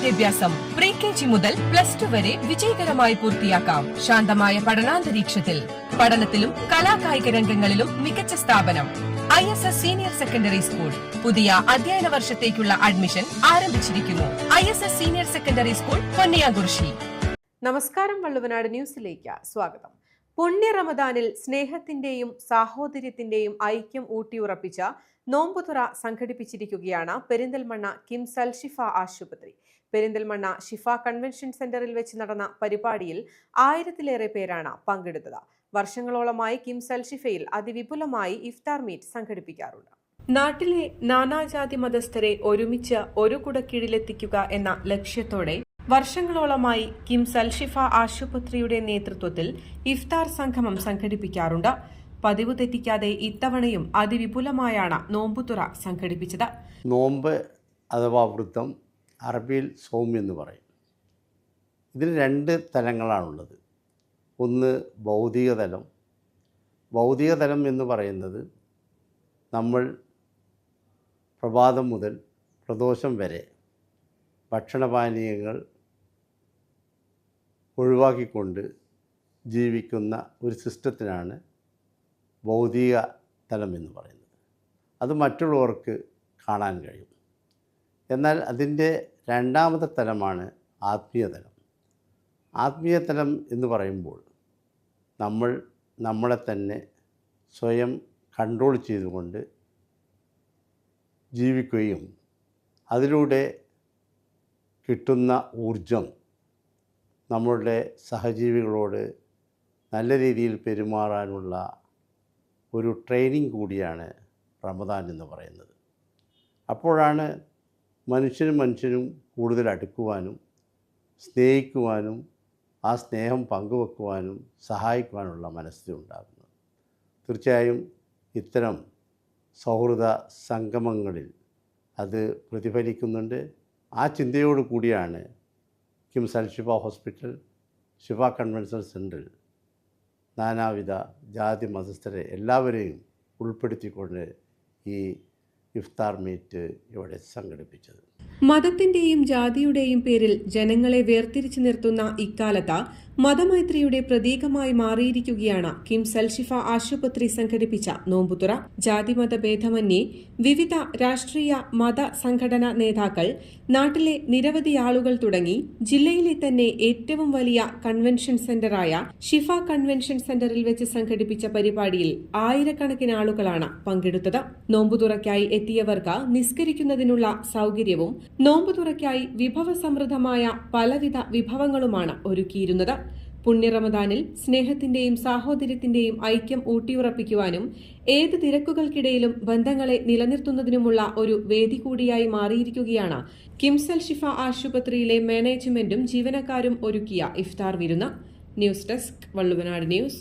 വിദ്യാഭ്യാസം. Pre K G മുതൽ plus two വരെ വിജയകരമായി പൂർത്തിയാക്കാം. ശാന്തമായ പഠനാന്തരീക്ഷത്തിൽ പഠനത്തിലും കലാകായിക രംഗങ്ങളിലും മികച്ച സ്ഥാപനം. I S S senior secondary school. പുതിയ അധ്യയന വർഷത്തേക്കുള്ള അഡ്മിഷൻ ആരംഭിച്ചിരിക്കുന്നു. I S S senior secondary school പൊന്നിയാകുർഷി നമസ്കാരം വള്ളുവനാട് ന്യൂസിലേക്ക് സ്വാഗതം. പുണ്യ റമദാനിൽ സ്നേഹത്തിന്റെയും സാഹോദര്യത്തിന്റെയും ഐക്യം ഊട്ടിയുറപ്പിച്ച നോമ്പുതുറ സംഘടിപ്പിച്ചിരിക്കുകയാണ് പെരിന്തൽമണ്ണ കിംസൽ ഷിഫ ആശുപത്രി. പെരിന്തൽമണ്ണ ഷിഫ കൺവെൻഷൻ സെന്ററിൽ വെച്ച് നടന്ന പരിപാടിയിൽ ആയിരത്തിലേറെ പേരാണ് പങ്കെടുത്തത്. വർഷങ്ങളോളമായി കിംസൽ ഷിഫയിൽ അതിവിപുലമായി ഇഫ്താർ മീറ്റ് സംഘടിപ്പിക്കാറുണ്ട്. നാട്ടിലെ നാനാജാതി മതസ്ഥരെ ഒരുമിച്ച് ഒരു കുടക്കീഴിലെത്തിക്കുക എന്ന ലക്ഷ്യത്തോടെ വർഷങ്ങളോളമായി കിം സൽഷിഫ ആശുപത്രിയുടെ നേതൃത്വത്തിൽ ഇഫ്താർ സംഗമം സംഘടിപ്പിക്കാറുണ്ട്. പതിവ് തെറ്റിക്കാതെ ഇത്തവണയും അതിവിപുലമായാണ് നോമ്പുതുറ സംഘടിപ്പിച്ചത്. നോമ്പ് അഥവാ വൃത്തം അറബിയിൽ സൗമ്യം എന്ന് പറയും. ഇതിന് രണ്ട് തലങ്ങളാണുള്ളത്. ഒന്ന് ഭൗതിക തലം ഭൗതിക തലം എന്ന് പറയുന്നത് നമ്മൾ പ്രഭാതം മുതൽ പ്രദോഷം വരെ ഭക്ഷണപാനീയങ്ങൾ ഒഴിവാക്കിക്കൊണ്ട് ജീവിക്കുന്ന ഒരു സിസ്റ്റത്തിനാണ് ഭൗതിക തലം എന്ന് പറയുന്നത്. അത് മറ്റുള്ളവർക്ക് കാണാൻ കഴിയും. എന്നാൽ അതിന്റെ രണ്ടാമത്തെ തലമാണ് ആത്മീയതലം ആത്മീയതലം ആത്മീയ തലം എന്ന് പറയുമ്പോൾ നമ്മൾ നമ്മളെ തന്നെ സ്വയം കൺട്രോൾ ചെയ്തുകൊണ്ട് ജീവിക്കുകയും അതിലൂടെ കിട്ടുന്ന ഊർജം നമ്മളുടെ സഹജീവികളോട് നല്ല രീതിയിൽ പെരുമാറാനുള്ള ഒരു ട്രെയിനിങ് കൂടിയാണ് റമദാൻ എന്ന് പറയുന്നത്. അപ്പോഴാണ് മനുഷ്യനും മനുഷ്യനും കൂടുതൽ അടുക്കുവാനും സ്നേഹിക്കുവാനും ആ സ്നേഹം പങ്കുവെക്കുവാനും സഹായിക്കുവാനുള്ള മനസ്സിലുണ്ടാകുന്നത് തീർച്ചയായും ഇത്തരം സൗഹൃദ സംഗമങ്ങളിൽ അത് പ്രതിഫലിക്കുന്നുണ്ട്. ആ ചിന്തയോട് കൂടിയാണ് KIMS and Shiva hospital Shiva convention സെന്ററിൽ നാനാവിധ ജാതി മതസ്ഥരെ എല്ലാവരെയും ഉൾപ്പെടുത്തിക്കൊണ്ട് ഈ ഇഫ്താർ മീറ്റ് ഇവിടെ സംഘടിപ്പിച്ചത്. മതത്തിന്റെയും ജാതിയുടെയും പേരിൽ ജനങ്ങളെ വേർതിരിച്ചു നിർത്തുന്ന ഇക്കാലത്ത് മതമൈത്രിയുടെ പ്രതീകമായി മാറിയിരിക്കുകയാണ് കിം സൽഷിഫ ആശുപത്രി സംഘടിപ്പിച്ച നോമ്പുതുറ. ജാതിമത ഭേദമന്യേ വിവിധ രാഷ്ട്രീയ മത സംഘടനാ നേതാക്കൾ നാട്ടിലെ നിരവധി ആളുകൾ തുടങ്ങി ജില്ലയിലെ തന്നെ ഏറ്റവും വലിയ കൺവെൻഷൻ സെന്ററായ ഷിഫ കൺവെൻഷൻ സെന്ററിൽ വെച്ച് സംഘടിപ്പിച്ച പരിപാടിയിൽ ആയിരക്കണക്കിന് ആളുകളാണ് പങ്കെടുത്തത്. നോമ്പുതുറയ്ക്കായി എത്തിയവർക്ക് നിസ്കരിക്കുന്നതിനുള്ള സൗകര്യവും നോമ്പുതുറയ്ക്കായി വിഭവസമൃദ്ധമായ പലവിധ വിഭവങ്ങളുമാണ് ഒരുക്കിയിരുന്നത്. പുണ്യറമദാനിൽ സ്നേഹത്തിന്റെയും സാഹോദര്യത്തിന്റെയും ഐക്യം ഊട്ടിയുറപ്പിക്കുവാനും ഏത് തിരക്കുകൾക്കിടയിലും ബന്ധങ്ങളെ നിലനിർത്തുന്നതിനുമുള്ള ഒരു വേദി കൂടിയായി മാറിയിരിക്കുകയാണ്. കിംസൽ ഷിഫ ആശുപത്രിയിലെ മാനേജ്മെന്റും ജീവനക്കാരും ഒരുക്കിയ ഇഫ്താർ വിരുന്ന്. News desk Valluvanad news.